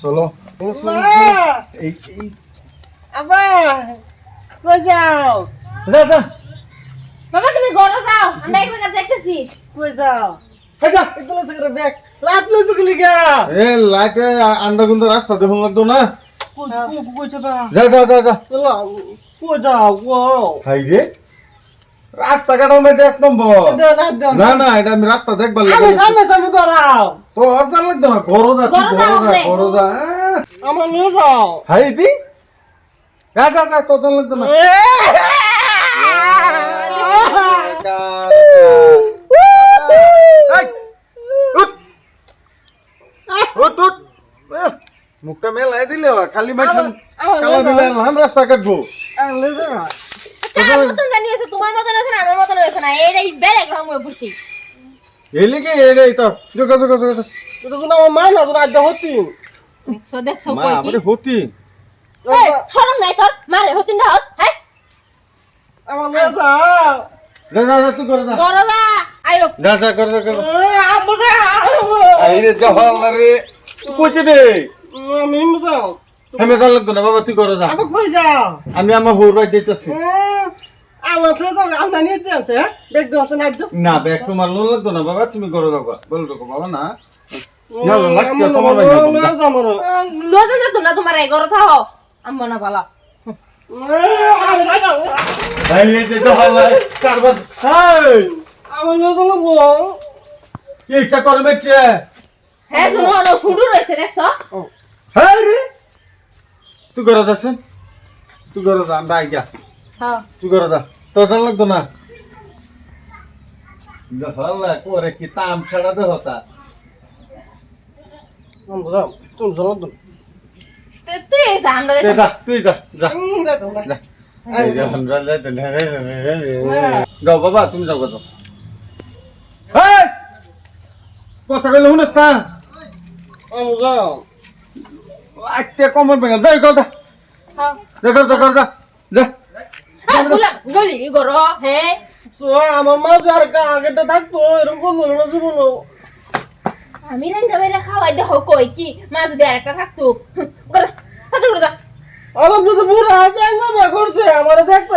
চলো যাও? বাবা তুমি ঘরে যাও। আমরা এক জায়গায় দেখতেছি। কই যাও? এই যা। এগুলো সে ব্যাগ লাট লই চুকলি গা। এ লাইটে আন্দা গুন্দা রাস্তা দেখুন লাগতো না। কই কই কইছে বা যা যা যা যা। লা যাও গো হাই রে রাস্তাঘাটের মধ্যে এক নম্বর। দে না দে না না এটা আমি রাস্তা দেখবার আমি সামনে সামনে দাঁড়াও তো আর জান লাগতো না ঘরো যা তুই ঘরো ঘরো যাও যা ঘরো যা আমার নিয়ে যাও। হাই দি। যা যা যা তো জান লাগতো না। মুখটা মেলাই দিলে খালি মাইছ কালা মিলাই আনলাম রাস্তা কাটবো। তার মতন জানি তোমার মতন হয়েছে না আমার মতন হয়েছে না এইটাই বেলেগ রকম হয়ে পড়ছি এলিকে এরে তো যোগা যোগা যোগা এটা তো আমার মা না তোর আজ হতি। দেখছ দেখছ মা কই কি? আপনি হতি। এই, শরম নাই তোর? মারে হতিন না হাউস হ্যাঁ? আমার যাও যা। যা যা তুই করে যা। ঘরে যা আয়ো। যা যা করে যা করে আমাকে আইরে যা ভালো রে কইছে বে আমি যাও আমি জান লাগতো না বাবা তুই করে যা। আমি কই যাও? আমি আমার হোর বাই যাইতাছি। আমার তো যাবে আমরা নিয়ে যাচ্ছে ব্যাগ দাও না একদম না ব্যাগ তোমার লোন লাগতো না বাবা তুমি করে দাও বল দেখো বাবা না। না, না, লাগতো, তোমার ভাই না, না তোমার এই ঘরে থাও। আম্মা না পালা। এই এই যে যা ভালো কারবার। এই। এইটা করে হ্যাঁ শুনো শুরু রয়েছে দেখছ? হ্যাঁ রে। তুই করে যাচ্ছেন তুই করে যা আমরা আইগা। হ্যাঁ। তুই করে যা। তোর জান লাগতো না? ভালো করে কি তাম ছাড়া দে হতা তে- তুই এসে আমরা দে, যা তুই যা যা। যা এই যে আমরা না যাও বাবা তুমি যাও যাও কথা কইলে শুনস না? আইতে কমর ভেঙে যাই কথা হ্যাঁ। যা কর যা কর যা যা। হ্যাঁ গুলা গরো হ্যাঁ আমার মা যার আগেটা থাকতো এরকম করল না জীবন আমি রান্না বাইরে খাওয়াই দেখো কই কি? মা যদি আরেকটা থাকতো গরো হাতে গরো যা। আলাম যদি বুড়া আছে না করছে আমার দেখতে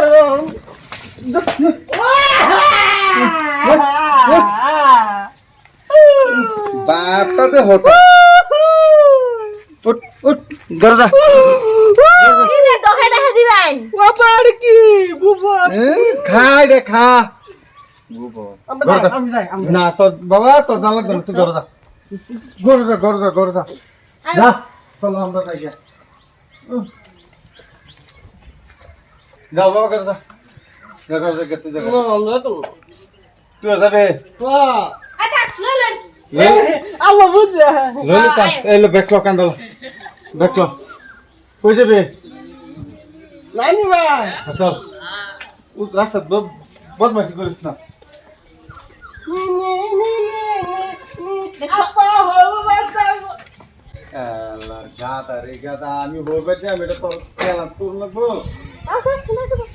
বাপটাতে হতো। উঠ যা দিলে দহে দহে দিবেন? বাবার কি? বুবা খাই রে খা। না তোর বাবা তোর জান লাগতো না তুই যা ঘর যা ঘর যা চলো আমরা যাই। যাও বাবা যা। যা গেতে যা তুই যাবে? বুঝছে ললিতা এলো বেকলো কান্দল বেকলো কই যাবে? নাইনি ভাই। চল। ও রাস্তা ব- বদমাশি করিস না। দেখো। আমি হবে যে আমি এটা তো খেলা করব লাগবো। আচ্ছা